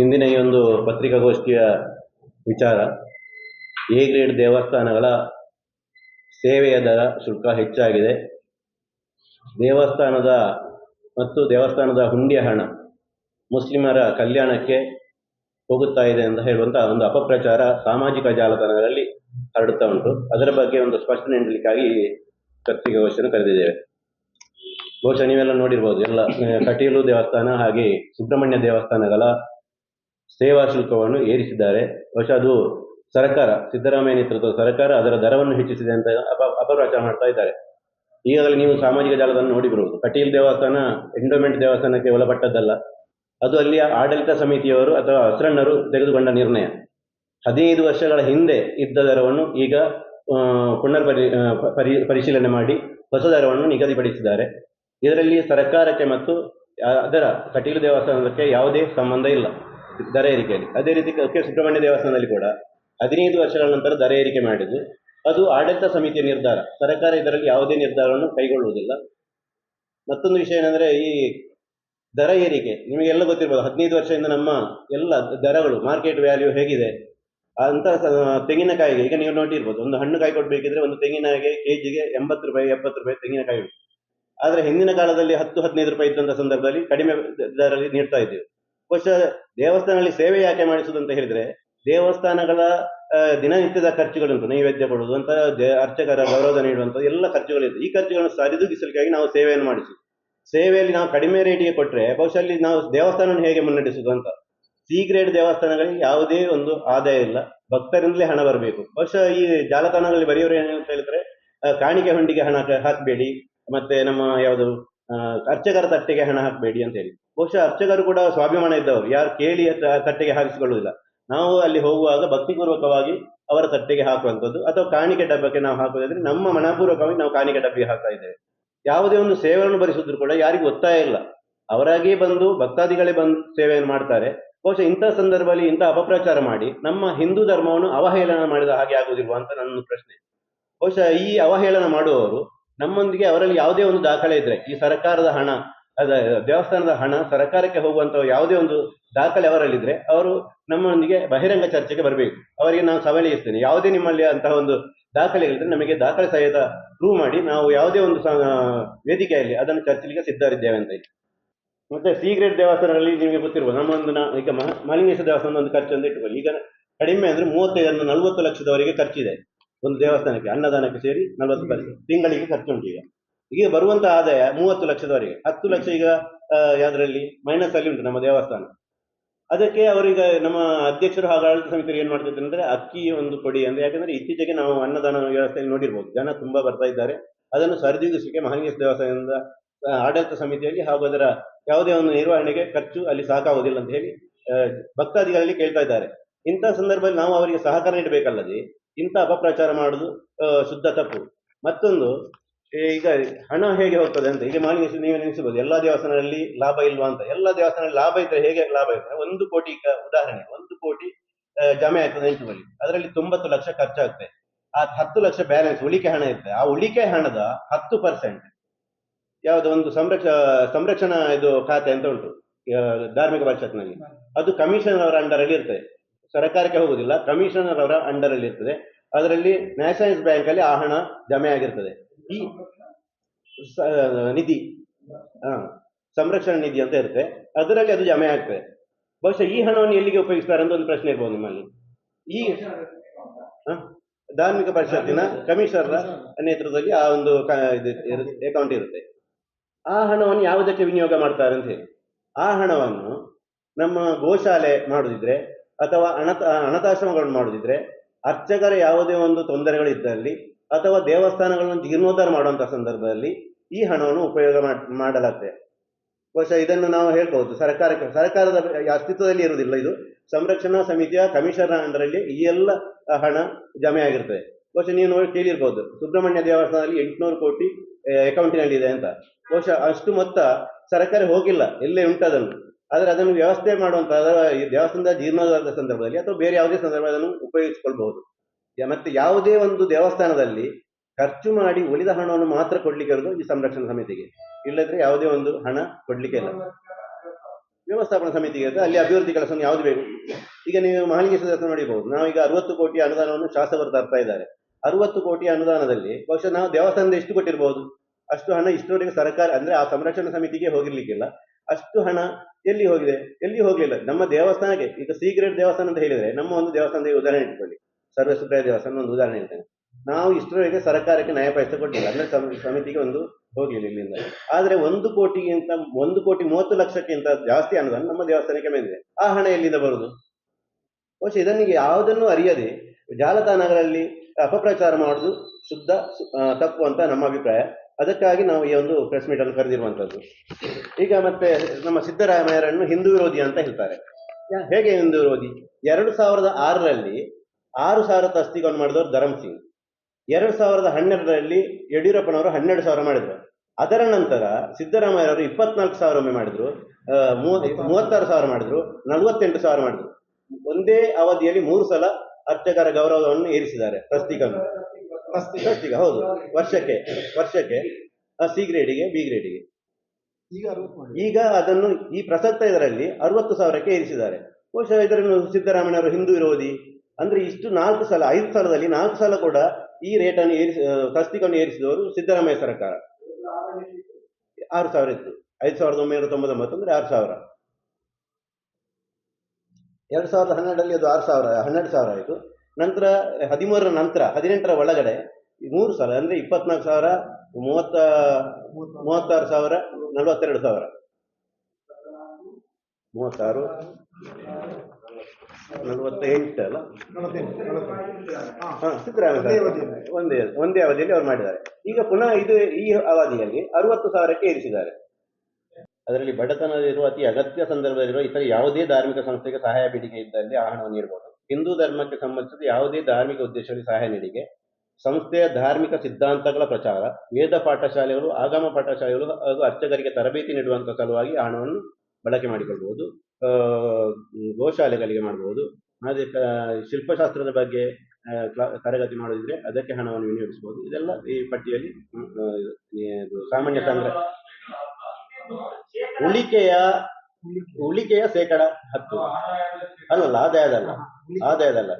ಇಂದಿನ ಈ ಒಂದು ಪತ್ರಿಕಾಗೋಷ್ಠಿಯ ವಿಚಾರ, ಎ ಗ್ರೇಡ್ ದೇವಸ್ಥಾನಗಳ ಸೇವೆಯ ದರ ಶುಲ್ಕ ಹೆಚ್ಚಾಗಿದೆ. ದೇವಸ್ಥಾನದ ಮತ್ತು ದೇವಸ್ಥಾನದ ಹುಂಡಿಯ ಹಣ ಮುಸ್ಲಿಮರ ಕಲ್ಯಾಣಕ್ಕೆ ಹೋಗುತ್ತಾ ಇದೆ ಅಂತ ಹೇಳುವಂತಹ ಒಂದು ಅಪಪ್ರಚಾರ ಸಾಮಾಜಿಕ ಜಾಲತಾಣಗಳಲ್ಲಿ ಹರಡುತ್ತಾ ಉಂಟು. ಅದರ ಬಗ್ಗೆ ಒಂದು ಸ್ಪಷ್ಟನೆ ನೀಡಲಿಕ್ಕಾಗಿ ಪತ್ರಿಕಾಗೋಷ್ಠಿಯನ್ನು ಕರೆದಿದ್ದೇವೆ. ಬಹುಶಃ ನೀವೆಲ್ಲ ನೋಡಿರ್ಬೋದು, ಎಲ್ಲ ಕಟೀಲು ದೇವಸ್ಥಾನ ಹಾಗೆ ಸುಬ್ರಹ್ಮಣ್ಯ ದೇವಸ್ಥಾನಗಳ ಸೇವಾ ಶುಲ್ಕವನ್ನು ಏರಿಸಿದ್ದಾರೆ. ಬಹುಶಃ ಅದು ಸರ್ಕಾರ, ಸಿದ್ದರಾಮಯ್ಯ ನೇತೃತ್ವದ ಸರ್ಕಾರ ಅದರ ದರವನ್ನು ಹೆಚ್ಚಿಸಿದೆ ಅಂತ ಅಪ, ಅಪಪ್ರಚಾರ ಮಾಡ್ತಾ ಇದ್ದಾರೆ. ಈಗಾಗಲೇ ನೀವು ಸಾಮಾಜಿಕ ಜಾಲತಾಣ ನೋಡಿಬಿರುವುದು ಕಟೀಲ್ ದೇವಸ್ಥಾನ, ಎಂಡೋಮೆಂಟ್ ದೇವಸ್ಥಾನಕ್ಕೆ ಒಳಪಟ್ಟದ್ದಲ್ಲ. ಅದು ಅಲ್ಲಿಯ ಆಡಳಿತ ಸಮಿತಿಯವರು ಅಥವಾ ಅಸರಣ್ಣರು ತೆಗೆದುಕೊಂಡ ನಿರ್ಣಯ. ಹದಿನೈದು ವರ್ಷಗಳ ಹಿಂದೆ ಇದ್ದ ದರವನ್ನು ಈಗ ಪುನರ್ ಪರಿ, ಪರಿಶೀಲನೆ ಮಾಡಿ ಹೊಸ ದರವನ್ನು ನಿಗದಿಪಡಿಸಿದ್ದಾರೆ. ಇದರಲ್ಲಿ ಸರ್ಕಾರಕ್ಕೆ ಮತ್ತು ಅದರ ಕಟೀಲು ದೇವಸ್ಥಾನಕ್ಕೆ ಯಾವುದೇ ಸಂಬಂಧ ಇಲ್ಲ. ದರ ಏರಿಕೆಯಲ್ಲಿ ಅದೇ ರೀತಿ ಕೆ ಸುಬ್ರಹ್ಮಣ್ಯ ದೇವಸ್ಥಾನದಲ್ಲಿ ಕೂಡ ಹದಿನೈದು ವರ್ಷಗಳ ನಂತರ ದರ ಏರಿಕೆ ಮಾಡಿದ್ದು, ಅದು ಆಡಳಿತ ಸಮಿತಿಯ ನಿರ್ಧಾರ. ಸರ್ಕಾರ ಇದರಲ್ಲಿ ಯಾವುದೇ ನಿರ್ಧಾರವನ್ನು ಕೈಗೊಳ್ಳುವುದಿಲ್ಲ. ಮತ್ತೊಂದು ವಿಷಯ ಏನಂದ್ರೆ, ಈ ದರ ಏರಿಕೆ ನಿಮಗೆಲ್ಲ ಗೊತ್ತಿರ್ಬೋದು, ಹದಿನೈದು ವರ್ಷದಿಂದ ನಮ್ಮ ಎಲ್ಲ ದರಗಳು, ಮಾರ್ಕೆಟ್ ವ್ಯಾಲ್ಯೂ ಹೇಗಿದೆ. ಅಂತ ತೆಂಗಿನಕಾಯಿಗೆ, ಈಗ ನೀವು ನೋಡಿರ್ಬೋದು, ಒಂದು ಹಣ್ಣು ಕಾಯಿ ಕೊಡಬೇಕಿದ್ರೆ ಒಂದು ತೆಂಗಿನಕಾಯಿಗೆ ಕೆಜಿಗೆ ಎಂಬತ್ತು ರೂಪಾಯಿ, ಎಪ್ಪತ್ತು ರೂಪಾಯಿ ತೆಂಗಿನಕಾಯಿ ಆದರೆ ಹಿಂದಿನ ಕಾಲದಲ್ಲಿ ಹತ್ತು, ಹದಿನೈದು ರೂಪಾಯಿ ಇದ್ದಂಥ ಸಂದರ್ಭದಲ್ಲಿ ಕಡಿಮೆ ದರದಲ್ಲಿ ನೀಡ್ತಾ ಇದ್ದೀವಿ. ಬಹುಶಃ ದೇವಸ್ಥಾನದಲ್ಲಿ ಸೇವೆ ಯಾಕೆ ಮಾಡಿಸುದು ಅಂತ ಹೇಳಿದ್ರೆ ದೇವಸ್ಥಾನಗಳ ದಿನನಿತ್ಯದ ಖರ್ಚುಗಳುಂಟು ನೈವೇದ್ಯ ಕೊಡುವುದು ಅಂತ ಅರ್ಚಕರ ಗೌರವ ನೀಡುವಂತಹ ಎಲ್ಲ ಖರ್ಚುಗಳಿದೆ ಈ ಖರ್ಚುಗಳನ್ನು ಸರಿದೂಗಿಸಲಿಕ್ಕಾಗಿ ನಾವು ಸೇವೆಯನ್ನು ಮಾಡಿಸುದು ಸೇವೆಯಲ್ಲಿ ನಾವು ಕಡಿಮೆ ರೇಟಿಗೆ ಕೊಟ್ಟರೆ ಬಹುಶಃ ಅಲ್ಲಿ ನಾವು ದೇವಸ್ಥಾನವನ್ನು ಹೇಗೆ ಮುನ್ನಡೆಸುವುದು ಅಂತ. ಸಿ ಗ್ರೇಡ್ ದೇವಸ್ಥಾನಗಳಿಗೆ ಯಾವುದೇ ಒಂದು ಆದಾಯ ಇಲ್ಲ. ಭಕ್ತರಿಂದಲೇ ಹಣ ಬರಬೇಕು. ಬಹುಶಃ ಈ ಜಾಲತಾಣಗಳಲ್ಲಿ ಬರೆಯೋರು ಏನಂತ ಹೇಳಿದ್ರೆ ಆ, ಕಾಣಿಕೆ ಹೊಂಡಿಗೆ ಹಣ ಹಾಕಬೇಡಿ ಮತ್ತೆ ನಮ್ಮ ಯಾವುದು ಅರ್ಚಕರ ತಟ್ಟೆಗೆ ಹಣ ಹಾಕಬೇಡಿ ಅಂತ ಹೇಳಿ. ಬಹುಶಃ ಅರ್ಚಕರು ಕೂಡ ಸ್ವಾಭಿಮಾನ ಇದ್ದವರು. ಯಾರು ಕೇಳಿ ತಟ್ಟೆಗೆ ಹಾಕಿಸಿಕೊಳ್ಳುವುದಿಲ್ಲ ನಾವು ಅಲ್ಲಿ ಹೋಗುವಾಗ ಭಕ್ತಿಪೂರ್ವಕವಾಗಿ ಅವರ ತಟ್ಟೆಗೆ ಹಾಕುವಂಥದ್ದು ಅಥವಾ ಕಾಣಿಕೆ ಡಬ್ಬಕ್ಕೆ ನಾವು ಹಾಕುವುದಾದ್ರೆ ನಮ್ಮ ಮನಪೂರ್ವಕವಾಗಿ ನಾವು ಕಾಣಿಕೆ ಡಬ್ಬಿಗೆ ಹಾಕ್ತಾ ಇದ್ದೇವೆ. ಯಾವುದೇ ಒಂದು ಸೇವೆಯನ್ನು ಭರಿಸಿದ್ರು ಕೂಡ ಯಾರಿಗೂ ಒತ್ತಾಯ ಇಲ್ಲ. ಅವರಾಗಿ ಬಂದು ಭಕ್ತಾದಿಗಳೇ ಬಂದು ಸೇವೆಯನ್ನು ಮಾಡ್ತಾರೆ. ಬಹುಶಃ ಇಂಥ ಸಂದರ್ಭದಲ್ಲಿ ಇಂಥ ಅಪಪ್ರಚಾರ ಮಾಡಿ ನಮ್ಮ ಹಿಂದೂ ಧರ್ಮವನ್ನು ಅವಹೇಳನ ಮಾಡಿದ ಹಾಗೆ ಆಗುವುದಿಲ್ವಾ ಅಂತ ನನ್ನ ಪ್ರಶ್ನೆ. ಬಹುಶಃ ಈ ಅವಹೇಳನ ಮಾಡುವವರು ನಮ್ಮೊಂದಿಗೆ ಅವರಲ್ಲಿ ಯಾವುದೇ ಒಂದು ದಾಖಲೆ ಇದ್ರೆ, ಈ ಸರ್ಕಾರದ ಹಣ, ಅದ ದೇವಸ್ಥಾನದ ಹಣ, ಸರ್ಕಾರಕ್ಕೆ ಹೋಗುವಂತ ಯಾವುದೇ ಒಂದು ದಾಖಲೆ ಅವರಲ್ಲಿದ್ರೆ, ಅವರು ನಮ್ಮೊಂದಿಗೆ ಬಹಿರಂಗ ಚರ್ಚೆಗೆ ಬರಬೇಕು. ಅವರಿಗೆ ನಾವು ಸವಾಲು ಇಸ್ತೇನೆ ಯಾವುದೇ ನಿಮ್ಮಲ್ಲಿ ಅಂತಹ ಒಂದು ದಾಖಲೆಗಳಿದ್ರೆ ನಮಗೆ ದಾಖಲೆ ಸಹಿತ ಪ್ರೂವ್ ಮಾಡಿ, ನಾವು ಯಾವುದೇ ಒಂದು ವೇದಿಕೆಯಲ್ಲಿ ಅದನ್ನು ಚರ್ಚೆಗೆ ಸಿದ್ಧರಿದ್ದೇವೆ ಅಂತ ಮತ್ತೆ ಸೀಗ್ರೆಟ್ ದೇವಸ್ಥಾನದಲ್ಲಿ ನಿಮಗೆ ಗೊತ್ತಿರುವ ನಮ್ಮೊಂದು ನಾ- ಈಗ ಮಹಾ ಮಹಾಲಿಂಗೇಶ್ವರ ದೇವಸ್ಥಾನದ ಒಂದು ಖರ್ಚು ಅಂತ ಇಟ್ಟುಕೊಳ್ಳಿ ಈಗ ಕಡಿಮೆ ಅಂದ್ರೆ ಮೂವತ್ತೈದರಿಂದ ನಲವತ್ತು ಲಕ್ಷದವರೆಗೆ ಖರ್ಚಿದೆ. ಒಂದು ದೇವಸ್ಥಾನಕ್ಕೆ, ಅನ್ನದಾನಕ್ಕೆ ಸೇರಿ ನಲವತ್ತು ಪರ್ಸೆಂಟ್ ತಿಂಗಳಿಗೆ ಖರ್ಚು ಉಂಟು ಈಗ. ಈಗ ಬರುವಂತ ಆದಾಯ ಮೂವತ್ತು ಲಕ್ಷದವರೆಗೆ. ಹತ್ತು ಲಕ್ಷ ಈಗ ಯಾವುದರಲ್ಲಿ? ಮೈನಸ್ ಅಲ್ಲಿ ಉಂಟು ನಮ್ಮ ದೇವಸ್ಥಾನ. ಅದಕ್ಕೆ ಅವರೀಗ ನಮ್ಮ ಅಧ್ಯಕ್ಷರು ಹಾಗೂ ಆಡಳಿತ ಸಮಿತಿಯರು ಏನು ಮಾಡ್ತಿದ್ದಾರೆ ಅಂದ್ರೆ, ಅಕ್ಕಿ ಒಂದು ಕೊಡಿ ಅಂದ್ರೆ ಯಾಕಂದ್ರೆ ಇತ್ತೀಚೆಗೆ ನಾವು ಅನ್ನದಾನ ವ್ಯವಸ್ಥೆಯಲ್ಲಿ ನೋಡಿರ್ಬೋದು. ಜನ ತುಂಬಾ ಬರ್ತಾ ಇದ್ದಾರೆ. ಅದನ್ನು ಸರಿದೂಗಿಸಲಿಕ್ಕೆ ಮಹಾಲಿಂಗೇಶ್ವರ ದೇವಸ್ಥಾನದಿಂದ ಆಡಳಿತ ಸಮಿತಿಯಲ್ಲಿ ಹಾಗೂ ಅದರ ಯಾವುದೇ ಒಂದು ನಿರ್ವಹಣೆಗೆ ಖರ್ಚು ಅಲ್ಲಿ ಸಾಕಾಗುವುದಿಲ್ಲ ಅಂತ ಹೇಳಿ ಭಕ್ತಾದಿಗಳಲ್ಲಿ ಕೇಳ್ತಾ ಇದ್ದಾರೆ. ಇಂಥ ಸಂದರ್ಭದಲ್ಲಿ ನಾವು ಅವರಿಗೆ ಸಹಕಾರ ನೀಡಬೇಕಲ್ಲದೆ ಇಂಥ ಅಪಪ್ರಚಾರ ಮಾಡುದು ಶುದ್ಧ ತಪ್ಪು. ಮತ್ತೊಂದು ಈಗ ಹಣ ಹೇಗೆ ಹೋಗ್ತದೆ ಅಂತ ಈಗ ಮಾಲಿನ್ಯ ನೀವು ನೆನೆಸಬಹುದು ಎಲ್ಲಾ ದೇವಸ್ಥಾನದಲ್ಲಿ ಲಾಭ ಇಲ್ವಾ ಅಂತ. ಎಲ್ಲಾ ದೇವಸ್ಥಾನದಲ್ಲಿ ಲಾಭ ಇದ್ರೆ ಹೇಗೆ ಲಾಭ ಇದ್ರೆ, ಒಂದು ಕೋಟಿ ಉದಾಹರಣೆ, ಒಂದು ಕೋಟಿ ಜಮೆ ಆಗ್ತದೆ ನೆನ್ಪಿಕೊಳ್ಳಿ ಅದರಲ್ಲಿ ತೊಂಬತ್ತು ಲಕ್ಷ ಖರ್ಚಾಗ್ತದೆ ಆ ಹತ್ತು ಲಕ್ಷ ಬ್ಯಾಲೆನ್ಸ್ ಉಳಿಕೆ ಹಣ ಇರ್ತದೆ ಆ ಉಳಿಕೆ ಹಣದ ಹತ್ತು ಪರ್ಸೆಂಟ್ ಯಾವುದೋ ಒಂದು ಸಂರಕ್ಷ, ಸಂರಕ್ಷಣಾ ಇದು ಖಾತೆ ಅಂತ ಉಂಟು ಧಾರ್ಮಿಕ ಪರಿಷತ್ನಲ್ಲಿ ಅದು ಕಮಿಷನ್ ಅವರ ಅಂಡರ್ ಅಲ್ಲಿ ಇರ್ತದೆ. ಸರ್ಕಾರಕ್ಕೆ ಹೋಗುವುದಿಲ್ಲ. ಕಮಿಷನರ್ ಅವರ ಅಂಡರ್ ಅಲ್ಲಿ ಇರ್ತದೆ. ಅದರಲ್ಲಿ ನ್ಯಾಷನಲೈಸ್ ಬ್ಯಾಂಕ್ ಅಲ್ಲಿ ಆ ಹಣ ಜಮೆ ಆಗಿರ್ತದೆ. ಈ ನಿಧಿ ಸಂರಕ್ಷಣಾ ನಿಧಿ ಅಂತ ಇರುತ್ತೆ ಅದರಲ್ಲಿ ಅದು ಜಮೆ ಆಗ್ತದೆ. ಬಹುಶಃ ಈ ಹಣವನ್ನು ಎಲ್ಲಿಗೆ ಉಪಯೋಗಿಸ್ತಾರೆ ಅಂತ ಒಂದು ಪ್ರಶ್ನೆ ಇರ್ಬೋದು ನಿಮ್ಮಲ್ಲಿ. ಈ? ಧಾರ್ಮಿಕ ಪರಿಷತ್ತಿನ ಕಮಿಷನರ್ ನೇತೃತ್ವದಲ್ಲಿ ಆ ಒಂದು ಅಕೌಂಟ್ ಇರುತ್ತೆ. ಆ ಹಣವನ್ನು ಯಾವುದಕ್ಕೆ ವಿನಿಯೋಗ ಮಾಡ್ತಾರೆ ಅಂತ ಹೇಳಿ. ಆ ಹಣವನ್ನು ನಮ್ಮ ಗೋಶಾಲೆ ಮಾಡುದಿದ್ರೆ ಅಥವಾ ಅನಾಥ ಅನಾಥಾಶ್ರಮಗಳನ್ನು ಮಾಡುದಿದ್ರೆ ಅರ್ಚಕರ ಯಾವುದೇ ಒಂದು ತೊಂದರೆಗಳಿದ್ದಲ್ಲಿ ಅಥವಾ ದೇವಸ್ಥಾನಗಳನ್ನು ಜೀರ್ಣೋದ್ಧಾರ ಮಾಡುವಂತಹ ಸಂದರ್ಭದಲ್ಲಿ ಈ ಹಣವನ್ನು ಉಪಯೋಗ ಮಾಡ್- ಮಾಡಲಾಗ್ತದೆ. ಬಹುಶಃ ಇದನ್ನು ನಾವು ಹೇಳ್ಬೋದು ಸರ್ಕಾರಕ್ಕೆ ಸರ್ಕಾರದ ಅಸ್ತಿತ್ವದಲ್ಲಿ ಇರುವುದಿಲ್ಲ ಇದು. ಸಂರಕ್ಷಣಾ ಸಮಿತಿಯ ಕಮಿಷನರ್ ಅಂಡರಲ್ಲಿ ಈ ಎಲ್ಲ ಹಣ ಜಮೆ ಆಗಿರ್ತದೆ. ಬಹುಶಃ ನೀವು ನೋಡಿ ಕೇಳಿರ್ಬೋದು. ಸುಬ್ರಹ್ಮಣ್ಯ ದೇವಸ್ಥಾನದಲ್ಲಿ ಎಂಟುನೂರು ಕೋಟಿ ಅಕೌಂಟಿನಲ್ಲಿ ಇದೆ ಅಂತ. ಬಹುಶಃ ಅಷ್ಟು ಮೊತ್ತ ಸರ್ಕಾರ ಹೋಗಿಲ್ಲ. ಎಲ್ಲೇ ಉಂಟು ಅದನ್ನು. ಆದ್ರೆ ಅದನ್ನು ವ್ಯವಸ್ಥೆ ಮಾಡುವಂತ ಅದರ ದೇವಸ್ಥಾನದ ಜೀರ್ಣೋದ್ಧಾರದ ಸಂದರ್ಭದಲ್ಲಿ ಅಥವಾ ಬೇರೆ ಯಾವುದೇ ಸಂದರ್ಭ ಅದನ್ನು ಉಪಯೋಗಿಸಿಕೊಳ್ಬಹುದು. ಮತ್ತೆ ಯಾವುದೇ ಒಂದು ದೇವಸ್ಥಾನದಲ್ಲಿ ಖರ್ಚು ಮಾಡಿ ಉಳಿದ ಹಣವನ್ನು ಮಾತ್ರ ಕೊಡ್ಲಿಕ್ಕೆ ಇರೋದು ಈ ಸಂರಕ್ಷಣಾ ಸಮಿತಿಗೆ. ಇಲ್ಲದ್ರೆ ಯಾವುದೇ ಒಂದು ಹಣ ಕೊಡ್ಲಿಕ್ಕೆ ಇಲ್ಲ. ವ್ಯವಸ್ಥಾಪನಾ ಸಮಿತಿಗೆ ಅಂತ ಅಲ್ಲಿ ಅಭಿವೃದ್ಧಿ ಕೆಲಸ ಯಾವುದು ಬೇಕು? ಈಗ ನೀವು ಮಹಾಲಿಂಗ ಸದಸ್ಯ ನೋಡಿಬಹುದು. ನಾವೀಗ ಅರವತ್ತು ಕೋಟಿ ಅನುದಾನವನ್ನು ಶಾಸಕರು ತರ್ತಾ ಇದ್ದಾರೆ. ಅರವತ್ತು ಕೋಟಿ ಅನುದಾನದಲ್ಲಿ ಬಹುಶಃ ನಾವು ದೇವಸ್ಥಾನದ ಎಷ್ಟು ಕೊಟ್ಟಿರಬಹುದು ಅಷ್ಟು ಹಣ ಇಷ್ಟರವರೆಗೆ ಸರ್ಕಾರ ಅಂದ್ರೆ ಆ ಸಂರಕ್ಷಣಾ ಸಮಿತಿಗೆ ಹೋಗಿರ್ಲಿಕ್ಕಿಲ್ಲ. ಅಷ್ಟು ಹಣ ಎಲ್ಲಿ ಹೋಗಿದೆ? ಎಲ್ಲಿ ಹೋಗಲಿಲ್ಲ? ನಮ್ಮ ದೇವಸ್ಥಾನಕ್ಕೆ. ಈಗ ಸೀಕ್ರೆಟ್ ದೇವಸ್ಥಾನ ಅಂತ ಹೇಳಿದ್ರೆ ನಮ್ಮ ಒಂದು ದೇವಸ್ಥಾನದ ಉದಾಹರಣೆ ಇಟ್ಕೊಳ್ಳಿ. ಸರ್ವಸುಪ್ರಿಯ ದೇವಸ್ಥಾನ ಒಂದು ಉದಾಹರಣೆ ಹೇಳ್ತೇನೆ. ನಾವು ಇಷ್ಟರವರೆಗೆ ಸರ್ಕಾರಕ್ಕೆ ನ್ಯಾಯಪಾಯಿಸ ಕೊಟ್ಟಿಲ್ಲ. ಅಂದ್ರೆ ಸಮ್- ಸಮಿತಿಗೆ ಒಂದು ಹೋಗಲಿಲ್ಲ ಇಲ್ಲಿಂದ. ಆದ್ರೆ ಒಂದು ಕೋಟಿಗಿಂತ, ಒಂದು ಕೋಟಿ ಮೂವತ್ತು ಲಕ್ಷಕ್ಕಿಂತ ಜಾಸ್ತಿ ಅನುದಾನ ನಮ್ಮ ದೇವಸ್ಥಾನಕ್ಕೆ ಬಂದಿದೆ. ಆ ಹಣ ಎಲ್ಲಿಂದ ಬರುದು ಬಹುಶಃ ಇದನ್ನಿಗೆ ಯಾವುದನ್ನು ಅರಿಯದೆ ಜಾಲತಾಣಗಳಲ್ಲಿ ಅಪಪ್ರಚಾರ ಮಾಡುದು ಶುದ್ಧ ತಪ್ಪು ಅಂತ ನಮ್ಮ ಅಭಿಪ್ರಾಯ. ಅದಕ್ಕಾಗಿ ನಾವು ಈ ಒಂದು ಪ್ರೆಸ್ ಮೀಟ್ ಅನ್ನು ಕರೆದಿರುವಂತದ್ದು ಈಗ ಮತ್ತೆ ನಮ್ಮ ಸಿದ್ದರಾಮಯ್ಯರನ್ನು ಹಿಂದೂ ವಿರೋಧಿ ಅಂತ ಹೇಳ್ತಾರೆ. ಹೇಗೆ ಹಿಂದೂ ವಿರೋಧಿ? ಎರಡು ಸಾವಿರದ ಆರರಲ್ಲಿ ಆರು ಸಾವಿರ ತಸ್ತಿಗಳನ್ನು ಮಾಡಿದವರು ಧರಮ್ ಸಿಂಗ್. ಎರಡು ಸಾವಿರದ ಹನ್ನೆರಡರಲ್ಲಿ ಯಡಿಯೂರಪ್ಪನವರು ಹನ್ನೆರಡು ಸಾವಿರ ಮಾಡಿದ್ರು. ಅದರ ನಂತರ ಸಿದ್ದರಾಮಯ್ಯರವರು ಇಪ್ಪತ್ನಾಲ್ಕು ಸಾವಿರ ಒಮ್ಮೆ ಮಾಡಿದ್ರು. ಮೂವತ್ತಾರು ಸಾವಿರ ಮಾಡಿದ್ರು. ನಲವತ್ತೆಂಟು ಸಾವಿರ ಮಾಡಿದ್ರು. ಒಂದೇ ಅವಧಿಯಲ್ಲಿ ಮೂರು ಸಲ ಅರ್ಚಕರ ಗೌರವವನ್ನು ಏರಿಸಿದ್ದಾರೆ ತಸ್ತಿಕನ್ನು ತಸ್ತಿಗ ಹೌದು. ವರ್ಷಕ್ಕೆ ವರ್ಷಕ್ಕೆ. ಸಿ ಗ್ರೇಡಿಗೆ ಬಿ ಗ್ರೇಡಿಗೆ ಈಗ ಈಗ ಅದನ್ನು ಈ ಪ್ರಸಕ್ತ ಇದರಲ್ಲಿ ಅರವತ್ತು ಸಾವಿರಕ್ಕೆ ಏರಿಸಿದ್ದಾರೆ. ಬಹುಶಃ ಇದನ್ನು ಸಿದ್ದರಾಮಯ್ಯವರು ಹಿಂದೂ ವಿರೋಧಿ. ಅಂದ್ರೆ ಇಷ್ಟು ನಾಲ್ಕು ಸಲ ಐದು ಸಲದಲ್ಲಿ ನಾಲ್ಕು ಸಲ ಕೂಡ ಈ ರೇಟನ್ನು ಏರಿಸಿ ಆ, ತಸ್ತಿಕನ್ನು ಏರಿಸಿದವರು ಸಿದ್ದರಾಮಯ್ಯ ಸರ್ಕಾರ. ಆರು ಸಾವಿರ ಇತ್ತು. ಐದು ಸಾವಿರದ ಒಂಬೈನೂರ ತೊಂಬತ್ತೊಂಬತ್ತು ಅಂದ್ರೆ ಆರು ಸಾವಿರ. ಎರಡು ಸಾವಿರದ ಹನ್ನೆರಡಲ್ಲಿ ಅದು ಆರು ಸಾವಿರ ಹನ್ನೆರಡು ಸಾವಿರ ಆಯಿತು. ನಂತರ ಹದಿಮೂರರ ನಂತರ, ಹದಿನೆಂಟರ ಒಳಗಡೆ ಮೂರು ಸಾವಿರ, ಅಂದ್ರೆ ಇಪ್ಪತ್ನಾಲ್ಕು ಸಾವಿರ, ಮೂವತ್ತ, ಮೂವತ್ತಾರು ಸಾವಿರ, ನಲವತ್ತೆರಡು ಸಾವಿರ. ಮೂವತ್ತಾರು, ನಲವತ್ತೆಂಟು ಹಾ, ಸಿದ್ದರಾಮಯ್ಯ. ಒಂದೇ ಒಂದೇ ಅವಧಿಯಲ್ಲಿ ಅವ್ರು ಮಾಡಿದ್ದಾರೆ. ಈಗ ಪುನಃ ಇದು ಈ ಅವಧಿಯಲ್ಲಿ ಅರವತ್ತು ಸಾವಿರಕ್ಕೆ ಏರಿಸಿದ್ದಾರೆ. ಅದರಲ್ಲಿ ಬಡತನದಲ್ಲಿರುವ ಅತಿ ಅಗತ್ಯ ಸಂದರ್ಭದಲ್ಲಿರುವ ಇತರ ಯಾವುದೇ ಧಾರ್ಮಿಕ ಸಂಸ್ಥೆಗೆ ಸಹಾಯ ಬೇಡಿಕೆ ಇದ್ದಲ್ಲಿ ಆ ಹಣವನ್ನು ನೀಡಬಹುದು. ಹಿಂದೂ ಧರ್ಮಕ್ಕೆ ಸಂಬಂಧಿಸಿದ ಯಾವುದೇ ಧಾರ್ಮಿಕ ಉದ್ದೇಶಗಳಿಗೆ ಸಹಾಯ ನೀಡಿಕೆ ಸಂಸ್ಥೆಯ ಧಾರ್ಮಿಕ ಸಿದ್ಧಾಂತಗಳ ಪ್ರಚಾರ ವೇದ ಪಾಠಶಾಲೆಗಳು ಆಗಮ ಪಾಠಶಾಲೆಗಳು ಹಾಗೂ ಅರ್ಚಕರಿಗೆ ತರಬೇತಿ ನೀಡುವಂತಹ ಸಲುವಾಗಿ ಹಣವನ್ನು ಬಳಕೆ ಮಾಡಿಕೊಳ್ಬಹುದು ಗೋಶಾಲೆಗಳಿಗೆ ಮಾಡಬಹುದು. ಅದೇ ಶಿಲ್ಪಶಾಸ್ತ್ರದ ಬಗ್ಗೆ ತರಗತಿ ಮಾಡೋದಿದ್ರೆ ಅದಕ್ಕೆ ಹಣವನ್ನು ವಿನಿಯೋಗಿಸಬಹುದು. ಇದೆಲ್ಲ ಈ ಪಟ್ಟಿಯಲ್ಲಿ ಸಾಮಾನ್ಯ ಸಂಗ್ರಹ. ಉಳಿಕೆಯ ಉಳಿಕೆಯ ಶೇಕಡ ಹತ್ತು. ಅಲ್ಲಲ್ಲ ಆದಾಯದಲ್ಲ ಆದಾಯದಲ್ಲ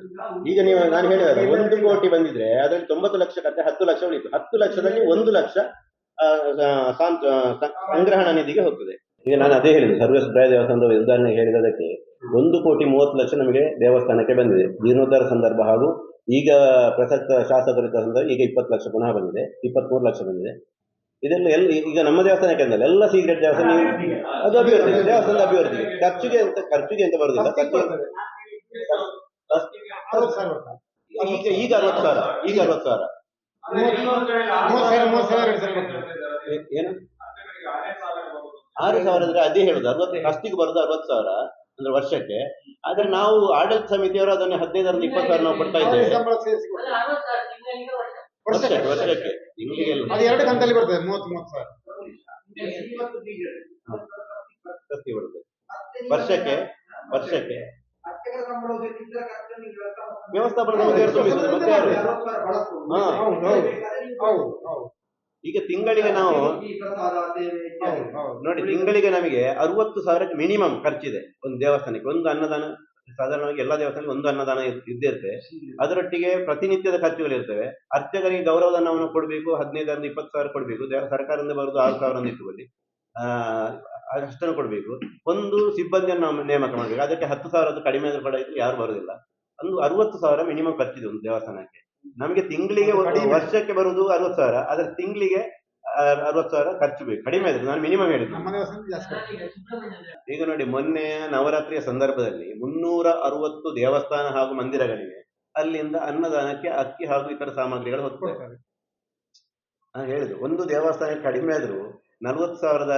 ಈಗ ನೀವು ನಾನು ಹೇಳಿದಾರೆ ಒಂದು ಕೋಟಿ ಬಂದಿದ್ರೆ ಅದರಲ್ಲಿ ತೊಂಬತ್ತು ಲಕ್ಷ ಕತ್ತೆ ಹತ್ತು ಲಕ್ಷ ಉಳಿತು. ಹತ್ತು ಲಕ್ಷದಲ್ಲಿ ಒಂದು ಲಕ್ಷ ಸಂಗ್ರಹಣ ನಿಧಿಗೆ ಹೋಗ್ತದೆ. ಈಗ ನಾನು ಅದೇ ಹೇಳಿದೆ ಸರ್ವೇಶ್ವರ ದೇವಸ್ಥಾನದ ಉದಾಹರಣೆ ಹೇಳಿದದಕ್ಕೆ ಒಂದು ಕೋಟಿ ಮೂವತ್ತು ಲಕ್ಷ ನಮಗೆ ದೇವಸ್ಥಾನಕ್ಕೆ ಬಂದಿದೆ. ಜೀರ್ಣೋದ್ಧಾರ ಸಂದರ್ಭ ಹಾಗೂ ಈಗ ಪ್ರಸಕ್ತ ಶಾಸಕರಿದ್ದ ಸಂದರ್ಭ ಈಗ ಇಪ್ಪತ್ತು ಲಕ್ಷ ಪುನಃ ಬಂದಿದೆ. ಇಪ್ಪತ್ಮೂರು ಲಕ್ಷ ಬಂದಿದೆ. ಇದೆಲ್ಲ ಎಲ್ಲ ಈಗ ನಮ್ಮ ದೇವಸ್ಥಾನ ಅಂದಲ್ಲ? ಎಲ್ಲ ಸೀಕ್ರೆಟ್ ದೇವಸ್ಥಾನ ನೀವು- ಅದು ಅಭಿವೃದ್ಧಿ. ದೇವಸ್ಥಾನದ ಅಭಿವೃದ್ಧಿ. ಖರ್ಚಿಗೆ ಅಂತ ಖರ್ಚಿಗೆ ಅಂತ ಬರುದಿಲ್ಲ. ಖರ್ಚು. ಈಗ ಈಗ ಅರವತ್ತು ಸಾವಿರ. ಈಗ ಅರವತ್ತು ಸಾವಿರ ಏನು? ಆರು ಸಾವಿರ ಅಂದ್ರೆ ಅದೇ ಹೇಳುದು. ಅರವತ್ತು ಫಸ್ಟಿಗೆ ಬರುದು ಅರವತ್ತು ಸಾವಿರ ಅಂದ್ರೆ ವರ್ಷಕ್ಕೆ. ಆದ್ರೆ ನಾವು ಆಡಳಿತ ಸಮಿತಿಯವರು ಅದನ್ನ ಹದಿನೈದರಿಂದ ಇಪ್ಪತ್ತು ಸಾವಿರ ನಾವು ಕೊಡ್ತಾ ಇದ್ದೇವೆ. ವರ್ಷಕ್ಕೆ ಅದು ಎರಡು ಕಂತಲ್ಲಿ ಬರ್ತದೆ ಮೂವತ್ತು ಮೂವತ್ತು ಸಾವಿರ ಜಾಸ್ತಿ ಬರ್ತದೆ. ವರ್ಷಕ್ಕೆ ವರ್ಷಕ್ಕೆ. ವ್ಯವಸ್ಥಾಪನ ಈಗ ತಿಂಗಳಿಗೆ ನಾವು ನೋಡಿ ತಿಂಗಳಿಗೆ ನಮಗೆ ಅರವತ್ತು ಸಾವಿರಕ್ಕೆ ಮಿನಿಮಮ್ ಖರ್ಚಿದೆ ಒಂದು ದೇವಸ್ಥಾನಕ್ಕೆ ಒಂದು ಅನ್ನದಾನ. ಸಾಧಾರಣವಾಗಿ ಎಲ್ಲ ದೇವಸ್ಥಾನಕ್ಕೆ ಒಂದು ಅನ್ನದಾನ ಇದ್ದೇ ಇರುತ್ತೆ. ಅದರೊಟ್ಟಿಗೆ ಪ್ರತಿನಿತ್ಯದ ಖರ್ಚುಗಳಿರ್ತವೆ ಅರ್ಚಕರಿಗೆ ಗೌರವಧನವನ್ನು ಕೊಡಬೇಕು ಹದಿನೈದರಿಂದ ಇಪ್ಪತ್ತು ಸಾವಿರ ಕೊಡಬೇಕು. ಸರ್ಕಾರದಿಂದ ಬರೋದು ಆರು ಸಾವಿರ ಇಟ್ಟುಕೊಳ್ಳಿ ಅಷ್ಟನ್ನು ಕೊಡಬೇಕು. ಒಂದು ಸಿಬ್ಬಂದಿಯನ್ನು ನಾವು ನೇಮಕ ಮಾಡಬೇಕು. ಅದಕ್ಕೆ ಹತ್ತು ಸಾವಿರದ ಕಡಿಮೆ ಆದ್ರೂ ಕೂಡ ಇದ್ರೆ ಯಾರು ಬರೋದಿಲ್ಲ. ಒಂದು ಅರವತ್ತು ಸಾವಿರ ಮಿನಿಮಮ್ ಖರ್ಚಿದೆ ಒಂದು ದೇವಸ್ಥಾನಕ್ಕೆ. ನಮಗೆ ತಿಂಗಳಿಗೆ ಒಂದು ವರ್ಷಕ್ಕೆ ಬರುವುದು ಅರವತ್ತು ಸಾವಿರ. ಆದ್ರೆ ತಿಂಗಳಿಗೆ ಅರವತ್ತು ಸಾವಿರ ಖರ್ಚು ಬೇಕು. ಕಡಿಮೆ ಆದ್ರೆ ನಾನು ಮಿನಿಮಮ್ ಹೇಳಿದ್ದು ಈಗ ನೋಡಿ ಮೊನ್ನೆ ನವರಾತ್ರಿಯ ಸಂದರ್ಭದಲ್ಲಿ ಮುನ್ನೂರ ಅರವತ್ತು ದೇವಸ್ಥಾನ ಹಾಗೂ ಮಂದಿರಗಳಿವೆ. ಅಲ್ಲಿಂದ ಅನ್ನದಾನಕ್ಕೆ ಅಕ್ಕಿ ಹಾಗೂ ಇತರ ಸಾಮಗ್ರಿಗಳು ಹೊತ್ಕೊಳ್ತಾರೆ ನಾನು ಹೇಳಿದ್ದು ಒಂದು ದೇವಸ್ಥಾನಕ್ಕೆ ಕಡಿಮೆ ಆದ್ರೂ ನಲ್ವತ್ತು ಸಾವಿರದ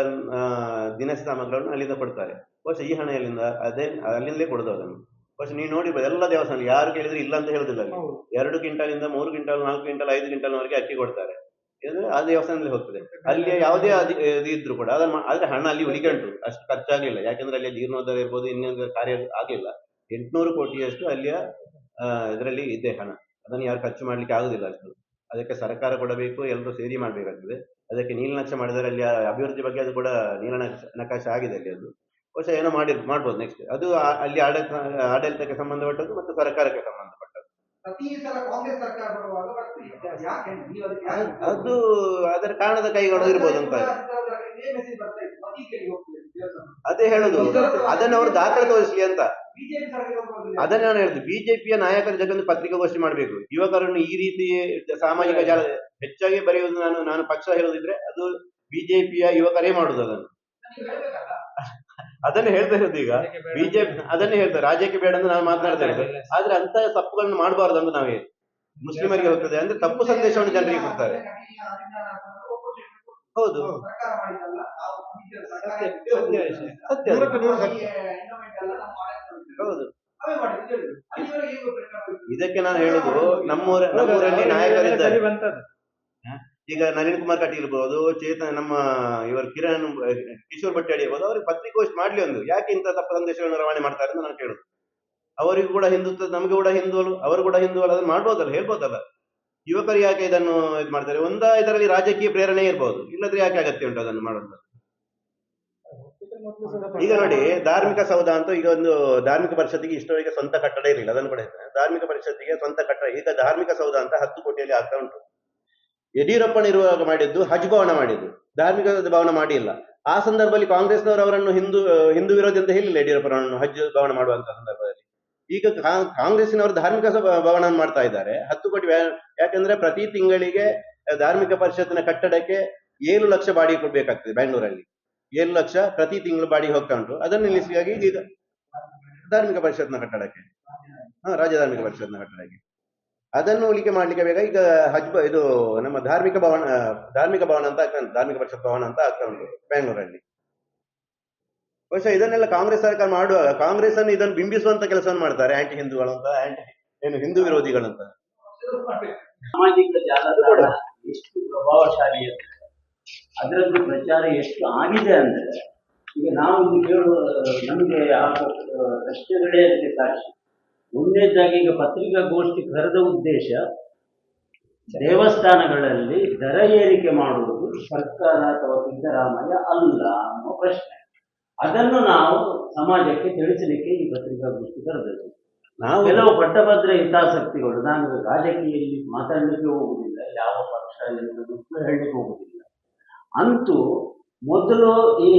ದಿನಸಿ ಸಾಮಗ್ರಿಗಳನ್ನು ಅಲ್ಲಿಂದ ಕೊಡ್ತಾರೆ. ಬಹುಶಃ ಈ ಹಣ ಎಲ್ಲಿಂದ ಅದೇ ಅಲ್ಲಿಂದಲೇ ಕೊಡೋದು ಅದನ್ನು. ಬಹುಶಃ ನೀವು ನೋಡಿ ಎಲ್ಲ ದೇವಸ್ಥಾನ ಯಾರು ಕೇಳಿದ್ರೆ ಇಲ್ಲ ಅಂತ ಹೇಳುದಿಲ್ಲ ಎರಡು ಕ್ವಿಂಟಲಿಂದ ಮೂರು ಕ್ವಿಂಟಲ್ ನಾಲ್ಕು ಕ್ವಿಂಟಲ್ ಐದು ಕ್ವಿಂಟಲ್ವರೆಗೆ ಅಕ್ಕಿ ಕೊಡ್ತಾರೆ. ಆ ದೇವಸ್ಥಾನದಲ್ಲಿ ಹೋಗ್ತದೆ. ಅಲ್ಲಿ ಯಾವುದೇ ಅದು ಇದು ಇದ್ರು ಕೂಡ ಅದನ್ನ ಆದ್ರೆ ಹಣ ಅಲ್ಲಿ ಉಳಿಕಂಟು. ಅಷ್ಟು ಖರ್ಚಾಗ್ಲಿಲ್ಲ. ಯಾಕಂದ್ರೆ ಅಲ್ಲಿ ಜೀರ್ಣೋದ್ಧಾರ ಇರ್ಬೋದು ಇನ್ನೊಂದು ಕಾರ್ಯ ಆಗ್ಲಿಲ್ಲ. ಎಂಟ್ನೂರು ಕೋಟಿಯಷ್ಟು ಅಲ್ಲಿಯ ಇದರಲ್ಲಿ ಇದೆ ಹಣ. ಅದನ್ನು ಯಾರು ಖರ್ಚು ಮಾಡ್ಲಿಕ್ಕೆ ಆಗುದಿಲ್ಲ ಅಷ್ಟು. ಅದಕ್ಕೆ ಸರ್ಕಾರ ಕೊಡಬೇಕು ಎಲ್ಲರೂ ಸೇರಿ ಮಾಡ್ಬೇಕಾಗ್ತದೆ. ಅದಕ್ಕೆ ನೀಲನಕ್ಷೆ ಮಾಡಿದರೆ ಅಲ್ಲಿ ಆ ಅಭಿವೃದ್ಧಿ ಬಗ್ಗೆ ಅದು ಕೂಡ ನೀಲ ನಕಾಶ ಆಗಿದೆ ಅಲ್ಲಿ ಅದು. ಬಹುಶಃ ಏನೋ ಮಾಡಿ ಮಾಡ್ಬೋದು ನೆಕ್ಸ್ಟ್ ಅದು ಅಲ್ಲಿ ಆಡಳಿತ ಆಡಳಿತಕ್ಕೆ ಸಂಬಂಧಪಟ್ಟದ್ದು ಮತ್ತು ಸರ್ಕಾರಕ್ಕೆ ಸಂಬಂಧಪಟ್ಟದ್ದು. ಪ್ರತಿ ಸಲ ಕಾಂಗ್ರೆಸ್ ಸರ್ಕಾರ ಬರುವಾಗ ಅದು ಅದರ ಕಾರಣದ ಕೈಗಳು ಇರ್ಬೋದು ಅಂತ. ಅದೇ ಹೇಳುದು. ಅದನ್ನ ಅವರು ದಾಖಲೆ ತೋರಿಸ್ಲಿ ಅಂತ. ಅದನ್ನ ನಾನು ಹೇಳುದು ಬಿಜೆಪಿಯ ನಾಯಕರ ಜೊತೆ ಒಂದು ಪತ್ರಿಕಾಗೋಷ್ಠಿ ಮಾಡಬೇಕು. ಯುವಕರನ್ನು ಈ ರೀತಿ ಸಾಮಾಜಿಕ ಜಾಲ ಹೆಚ್ಚಾಗಿ ಬರೆಯುವುದು ನಾನು ನಾನು ಪಕ್ಷ ಹೇಳುದಿದ್ರೆ ಅದು ಬಿಜೆಪಿಯ ಯುವಕರೇ ಮಾಡುದು ಅದನ್ನು. ಅದನ್ನೇ ಅದನ್ನು ಹೇಳ್ತಾ ಇರೋದು ಈಗ. ಬಿಜೆಪಿ ಅದನ್ನೇ ಹೇಳ್ತಾರೆ ರಾಜ್ಯಕ್ಕೆ ಬೇಡ ಅಂತ ನಾನು ಮಾತನಾಡ್ತಾ ಇರೋದು. ಆದ್ರೆ ಅಂತ ತಪ್ಪುಗಳನ್ನು ಮಾಡಬಾರ್ದು ಅಂತ ನಾವೇ. ಮುಸ್ಲಿಮರಿಗೆ ಹೋಗ್ತದೆ ಅಂದ್ರೆ ತಪ್ಪು ಸಂದೇಶವನ್ನು ಜನರಿಗೆ ಕೊಡ್ತಾರೆ. ಹೌದು. ಸತ್ಯ. ಹೌದು. ಇದಕ್ಕೆ ನಾನು ಹೇಳುದು ನಮ್ಮೂರ ನಮ್ಮೂರಲ್ಲಿ ನಾಯಕರಿದ್ದಾರೆ. ಈಗ ನಳಿನ್ ಕುಮಾರ್ ಕಟೀಲ್ ಇರ್ಬೋದು ಚೇತನ್ ನಮ್ಮ ಇವರು ಕಿರಣ್ ಕಿಶೋರ್ ಭಟ್ಟಿ ಇರ್ಬೋದು ಅವ್ರಿಗೆ ಪತ್ರಿಕೋಷ್ಠಿ ಮಾಡ್ಲಿ ಒಂದು. ಯಾಕೆ ಇಂತ ತಪ್ಪು ಸಂದೇಶಗಳನ್ನು ರವಾನೆ ಮಾಡ್ತಾರೆ ಅಂತ ನಾನು ಕೇಳುದು. ಅವರಿಗೂ ಕೂಡ ಹಿಂದುತ್ವ, ನಮಗೆ ಕೂಡ ಹಿಂದೂ ಅವರು ಕೂಡ ಹಿಂದೂ ಅದನ್ನು ಮಾಡ್ಬೋದಲ್ಲ, ಹೇಳ್ಬೋದಲ್ಲ. ಯುವಕರು ಯಾಕೆ ಇದನ್ನು ಇದು ಮಾಡ್ತಾರೆ? ಒಂದ ಇದರಲ್ಲಿ ರಾಜಕೀಯ ಪ್ರೇರಣೆ ಇರ್ಬೋದು. ಇಲ್ಲದ್ರೆ ಯಾಕೆ ಅಗತ್ಯ ಉಂಟು ಅದನ್ನು ಮಾಡೋದು ಈಗ ನೋಡಿ, ಧಾರ್ಮಿಕ ಸೌಧ ಅಂತ ಈಗ ಒಂದು ಧಾರ್ಮಿಕ ಪರಿಷತ್ತಿಗೆ ಇಷ್ಟವರೆಗೆ ಸ್ವಂತ ಕಟ್ಟಡ ಇರಲಿಲ್ಲ, ಅದನ್ನು ಕೂಡ ಧಾರ್ಮಿಕ ಪರಿಷತ್ತಿಗೆ ಸ್ವಂತ ಕಟ್ಟಡ, ಈಗ ಧಾರ್ಮಿಕ ಸೌಧ ಅಂತ ಹತ್ತು ಕೋಟಿಯಲ್ಲಿ ಆಗ್ತಾ ಉಂಟು. ಯಡಿಯೂರಪ್ಪನಿರುವಾಗ ಮಾಡಿದ್ದು ಹಜ್ ಭವನ ಮಾಡಿದ್ದು. ಧಾರ್ಮಿಕ ಭವನ ಮಾಡಿಲ್ಲ. ಆ ಸಂದರ್ಭದಲ್ಲಿ ಕಾಂಗ್ರೆಸ್ನವರು ಅವರನ್ನು ಹಿಂದೂ ಹಿಂದೂ ವಿರೋಧಿ ಅಂತ ಹೇಳಿಲ್ಲ ಯಡಿಯೂರಪ್ಪನವರನ್ನು, ಹಜ್ ಭವನ ಮಾಡುವಂತ ಸಂದರ್ಭದಲ್ಲಿ. ಈಗ ಕಾಂಗ್ರೆಸ್ನವರು ಧಾರ್ಮಿಕ ಭವನ ಮಾಡ್ತಾ ಇದ್ದಾರೆ. ಹತ್ತು ಕೋಟಿ ಯಾಕಂದ್ರೆ ಪ್ರತಿ ತಿಂಗಳಿಗೆ ಧಾರ್ಮಿಕ ಪರಿಷತ್ನ ಕಟ್ಟಡಕ್ಕೆ ಏಳು ಲಕ್ಷ ಬಾಡಿಗೆ ಕೊಡ್ಬೇಕಾಗ್ತದೆ ಬೆಂಗಳೂರಲ್ಲಿ ಏಳು ಲಕ್ಷ ಪ್ರತಿ ತಿಂಗಳು ಬಾಡಿಗೆ ಹೋಗ್ತಾ ಉಂಟು ಅದನ್ನು ನಿಲ್ಲಿಸಿಗಾಗಿ ಈಗ ಧಾರ್ಮಿಕ ಪರಿಷತ್ನ ಕಟ್ಟಡಕ್ಕೆ. ಹಾ, ರಾಜ್ಯ ಧಾರ್ಮಿಕ ಪರಿಷತ್ನ ಕಟ್ಟಡಕ್ಕೆ. ಅದನ್ನು ಉಳಿಕೆ ಮಾಡ್ಲಿಕ್ಕೆ ಬೇಕಾ ಈಗ ಹಜ್, ಇದು ನಮ್ಮ ಧಾರ್ಮಿಕ ಭವನ ಧಾರ್ಮಿಕ ಭವನ ಅಂತ ಧಾರ್ಮಿಕ ಪರಿಷತ್ ಭವನ ಅಂತ ಆಗ್ತಾ ಉಂಟು ಬೆಂಗಳೂರಲ್ಲಿ ಬಹುಶಃ ಇದನ್ನೆಲ್ಲ ಕಾಂಗ್ರೆಸ್ ಸರ್ಕಾರ ಮಾಡುವಾಗ ಕಾಂಗ್ರೆಸ್ ಅನ್ನು ಇದನ್ನು ಬಿಂಬಿಸುವಂತ ಕೆಲಸವನ್ನು ಮಾಡ್ತಾರೆ ಆಂಟಿ ಹಿಂದೂಗಳು ಅಂತ ಆಂಟಿ ಏನು, ಹಿಂದೂ ವಿರೋಧಿಗಳು ಅಂತ. ಸಾಮಾಜಿಕ ಜಾಲತಾಣ ಎಷ್ಟು ಪ್ರಭಾವಶಾಲಿ ಅಂತ. ಅದರದ್ದು ಪ್ರಚಾರ ಎಷ್ಟು ಆಗಿದೆ ಅಂದ್ರೆ, ಈಗ ನಾವು ಕೇಳುವ, ನಮಗೆ ಆ, ಪ್ರಶ್ನೆಗಳೇ ಅದಕ್ಕೆ ಸಾಕ್ಷಿ. ಒಂದನೇದಾಗಿ ಈಗ ಪತ್ರಿಕಾಗೋಷ್ಠಿ ಕರೆದ ಉದ್ದೇಶ, ದೇವಸ್ಥಾನಗಳಲ್ಲಿ ದರ ಏರಿಕೆ ಮಾಡುವುದು ಸರ್ಕಾರ ಅಥವಾ ಸಿದ್ದರಾಮಯ್ಯ ಅಲ್ಲ ಅನ್ನೋ ಪ್ರಶ್ನೆ. ಅದನ್ನು ನಾವು ಸಮಾಜಕ್ಕೆ ತಿಳಿಸಲಿಕ್ಕೆ ಈ ಪತ್ರಿಕಾಗೋಷ್ಠಿ ಕರೆದದ್ದು ನಾವು ಕೆಲವು ಪಟ್ಟಭದ್ರ ಹಿತಾಸಕ್ತಿಗಳು ನಾನು ರಾಜಕೀಯದಲ್ಲಿ ಮಾತಾಡಲಿಕ್ಕೆ ಹೋಗುವುದಿಲ್ಲ ಯಾವ ಪಕ್ಷ ಎಂಬುದು ಹೇಳಲಿಕ್ಕೆ ಹೋಗುವುದಿಲ್ಲ. ಅಂತೂ ಮೊದಲು ಈ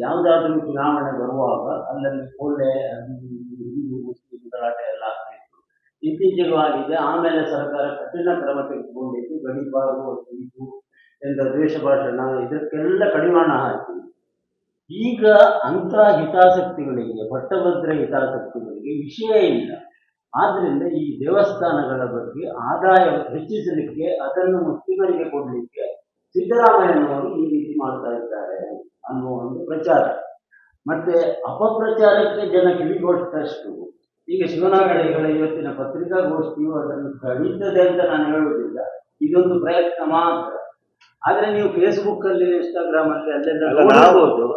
ಯಾವುದಾದ್ರೂ ಚುನಾವಣೆ ಬರುವಾಗ ಅಲ್ಲಲ್ಲಿ ಕೊಳ್ಳೆ ಹಿಂದೂ ಮುಸ್ಲಿಂ ಗಲಾಟೆ ಎಲ್ಲ ಆಗ್ತಿತ್ತು. ಇತ್ತೀಚೆಗೂ ಆಗಿದೆ. ಆಮೇಲೆ ಸರ್ಕಾರ ಕಠಿಣ ಕ್ರಮ ತೆಗೆದುಕೊಂಡಿತ್ತು. ಗಡಿಪಾರು ಇದು ಎಂದ ದ್ವೇಷ ಭಾಷಣ ಇದಕ್ಕೆಲ್ಲ ಕಡಿವಾಣ ಹಾಕಿ. ಈಗ ಅಂತ ಹಿತಾಸಕ್ತಿಗಳಿಗೆ ಪಟ್ಟಭದ್ರ ಹಿತಾಸಕ್ತಿಗಳಿಗೆ ವಿಷಯ ಇಲ್ಲ. ಆದ್ರಿಂದ ಈ ದೇವಸ್ಥಾನಗಳ ಬಗ್ಗೆ ಆದಾಯ ಹೆಚ್ಚಿಸಲಿಕ್ಕೆ ಅದನ್ನು ಮುಸ್ಲಿಮರಿಗೆ ಕೊಡಲಿಕ್ಕೆ ಸಿದ್ದರಾಮಯ್ಯನವರು ಈ ರೀತಿ ಮಾಡ್ತಾ ಇದ್ದಾರೆ ಅನ್ನುವ ಒಂದು ಪ್ರಚಾರ. ಮತ್ತೆ ಅಪಪ್ರಚಾರಕ್ಕೆ ಜನ ಕಿವಿಗೊಟ್ಟಷ್ಟು, ಈಗ ಶಿವನಾಗಡಿಗಳ ಇವತ್ತಿನ ಪತ್ರಿಕಾಗೋಷ್ಠಿಯು ಅದನ್ನು ತಡೀತದೆ ಅಂತ ನಾನು ಹೇಳುವುದಿಲ್ಲ. ಇದೊಂದು ಪ್ರಯತ್ನ ಮಾತ್ರ. ಆದ್ರೆ ನೀವು ಫೇಸ್ಬುಕ್ ಅಲ್ಲಿ ಇನ್ಸ್ಟಾಗ್ರಾಮ್ ಅಲ್ಲಿ, ಅಲ್ಲೆಲ್ಲ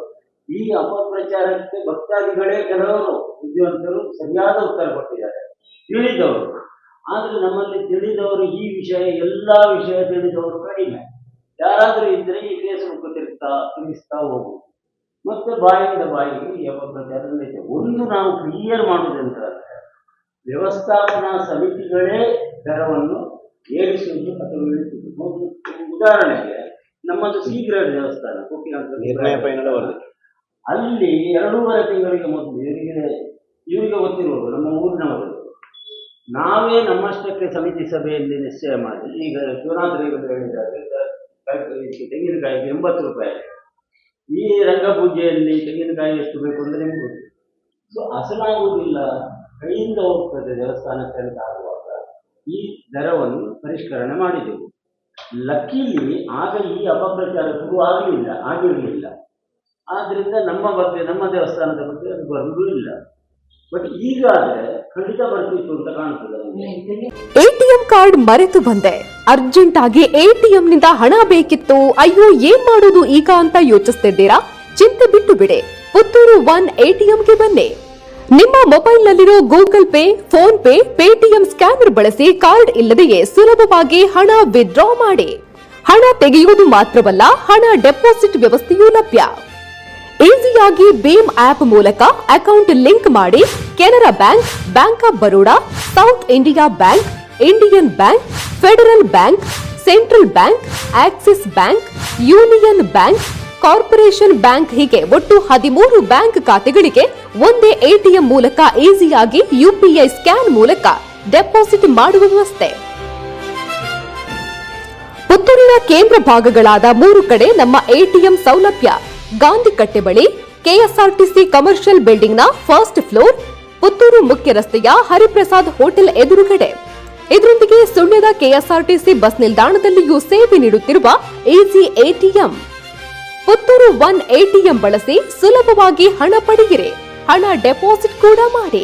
ಈ ಅಪಪ್ರಚಾರಕ್ಕೆ ಭಕ್ತಾದಿಗಳೇ ಕೆಲವರು ಬುದ್ಧಿವಂತರು ಸರಿಯಾದ ಉತ್ತರ ಕೊಟ್ಟಿದ್ದಾರೆ. ತಿಳಿದವರು. ಆದ್ರೆ ನಮ್ಮಲ್ಲಿ ತಿಳಿದವರು ಈ ವಿಷಯ ಎಲ್ಲಾ ವಿಷಯ ತಿಳಿದವರು ಕಡಿಮೆ. ಯಾರಾದರೂ ಇದ್ರೆ ಈ ಫೇಸ್ಬುಕ್ ತಿರುಗ್ತಾ ತಿಳಿಸ್ತಾ ಹೋಗುವುದು ಮತ್ತೆ ಬಾಯಿಂದ ಬಾಯಿಗೆ ಈ ಅಪಪ್ರಚಾರ ಒಂದು ನಾವು ಕ್ಲಿಯರ್ ಮಾಡುವುದಂತ ವ್ಯವಸ್ಥಾಪನಾ ಸಮಿತಿಗಳೇ ದರವನ್ನು ಏರಿಸುವುದು ಅಥವಾ ಇಳಿಸುವುದು. ಉದಾಹರಣೆಗೆ ನಮ್ಮದು ಸೀಗ್ರೇಡ್ ದೇವಸ್ಥಾನ ನಿರ್ಣಯ ಅಲ್ಲಿ ಎರಡೂವರೆ ತಿಂಗಳಿಗೆ ಮೊದಲು ಇವರಿಗೆ ಇವರಿಗೆ ಗೊತ್ತಿರುವವರು ನಮ್ಮ ಊರಿನವರು ನಾವೇ ನಮ್ಮಷ್ಟಕ್ಕೆ ಸಮಿತಿ ಸಭೆಯಲ್ಲಿ ನಿಶ್ಚಯ ಮಾಡಿ, ಈಗ ರೇವತಿ ಹೇಳಿದ್ದಾರೆ ತೆಂಗಿನಕಾಯಿಗೆ ಎಂಬತ್ತು ರೂಪಾಯಿ. ಈ ರಂಗಪೂಜೆಯಲ್ಲಿ ತೆಂಗಿನಕಾಯಿ ಎಷ್ಟು ಬೇಕು ಅಂದರೆ ನಿಮ್ಗೆ ಗೊತ್ತು. ಸೊ ಅಸಲಾಗುವುದಿಲ್ಲ. ಕೈಯಿಂದ ಹೋಗ್ತದೆ ದೇವಸ್ಥಾನಕ್ಕೆ ಆಗುವಾಗ ಈ ದರವನ್ನು ಪರಿಷ್ಕರಣೆ ಮಾಡಿದೆವು. ಲಕ್ಕಿಲಿ, ಆಗ ಈ ಅಪಪ್ರಚಾರ ಶುರು ಆಗಲಿಲ್ಲ ಆಗಿರಲಿಲ್ಲ. ಆದ್ರಿಂದ ನಮ್ಮ ಬಗ್ಗೆ, ನಮ್ಮ ದೇವಸ್ಥಾನದ ಬಗ್ಗೆ ಅದು ಬರುವುದೂ ಇಲ್ಲ. ಬಟ್ ಈಗ ಆದ್ರೆ ಖಂಡಿತ ಬರ್ತಿತ್ತು ಅಂತ ಕಾಣ್ತದೆ ಎಟಿಎಂ ಕಾರ್ಡ್ ಮರೆತು ಬಂದೆ. ಅರ್ಜೆಂಟ್ ಆಗಿ ಎಟಿಎಂ ನಿಂದ ಹಣ ಬೇಕಿತ್ತು. ಅಯ್ಯೋ, ಏನ್ ಮಾಡೋದು ಈಗ ಅಂತ ಯೋಚಿಸ್ತಿದ್ದೀರಾ? ಚಿಂತೆ ಬಿಟ್ಟು ಬಿಡಿ ಪುತ್ತೂರು ಒನ್ ಎಟಿಎಂಗೆ ಬನ್ನಿ. ನಿಮ್ಮ ಮೊಬೈಲ್ನಲ್ಲಿರೋ Google Pay, PhonePe Paytm scanner ಬಳಸಿ ಕಾರ್ಡ್ ಇಲ್ಲದೆಯೇ ಸುಲಭವಾಗಿ ಹಣ ವಿತ್ಡ್ರಾ ಮಾಡಿ. ಹಣ ತೆಗೆಯುವುದು ಮಾತ್ರವಲ್ಲ, ಹಣ ಡೆಪಾಸಿಟ್ ವ್ಯವಸ್ಥೆಯೂ ಲಭ್ಯ. ಈಸಿಯಾಗಿ ಭೀಮ್ ಆಪ್ ಮೂಲಕ ಅಕೌಂಟ್ ಲಿಂಕ್ ಮಾಡಿ Canara Bank Bank of Baroda, South India Bank, Indian Bank, Federal Bank, Central Bank, Axis Bank, Union Bank, Corporation Bank ಹೀಗೆ ಒಟ್ಟು ಹದಿಮೂರು ಬ್ಯಾಂಕ್ ಖಾತೆಗಳಿಗೆ ಒಂದೇ ಎಟಿಎಂ ಮೂಲಕ ಈಸಿಯಾಗಿ ಯುಪಿಐ ಸ್ಕ್ಯಾನ್ ಮೂಲಕ ಡೆಪಾಸಿಟ್ ಮಾಡುವ ವ್ಯವಸ್ಥೆ ಪುತ್ತೂರಿನ ಕೇಂದ್ರ ಭಾಗಗಳಾದ ಮೂರು ಕಡೆ ನಮ್ಮ ಎಟಿಎಂ ಸೌಲಭ್ಯ. ಗಾಂಧಿ ಕಟ್ಟೆ ಬಳಿ ಕೆಎಸ್ಆರ್ಟಿಸಿ ಕಮರ್ಷಿಯಲ್ ಬಿಲ್ಡಿಂಗ್ನ ಫಸ್ಟ್ ಫ್ಲೋರ್, ಪುತ್ತೂರು ಮುಖ್ಯ ರಸ್ತೆಯ ಹರಿಪ್ರಸಾದ್ ಹೋಟೆಲ್ ಎದುರುಗಡೆ. ಇದರೊಂದಿಗೆ ಸುಳ್ಯದ ಕೆಎಸ್ಆರ್ಟಿಸಿ ಬಸ್ ನಿಲ್ದಾಣದಲ್ಲಿಯೂ ಸೇವೆ ನೀಡುತ್ತಿರುವ easy ATM. Puttur one ATM ಬಳಸಿ ಸುಲಭವಾಗಿ ಹಣ ಪಡೆಯಿರಿ. ಹಣ ಡೆಪಾಸಿಟ್ ಕೂಡ ಮಾಡಿ.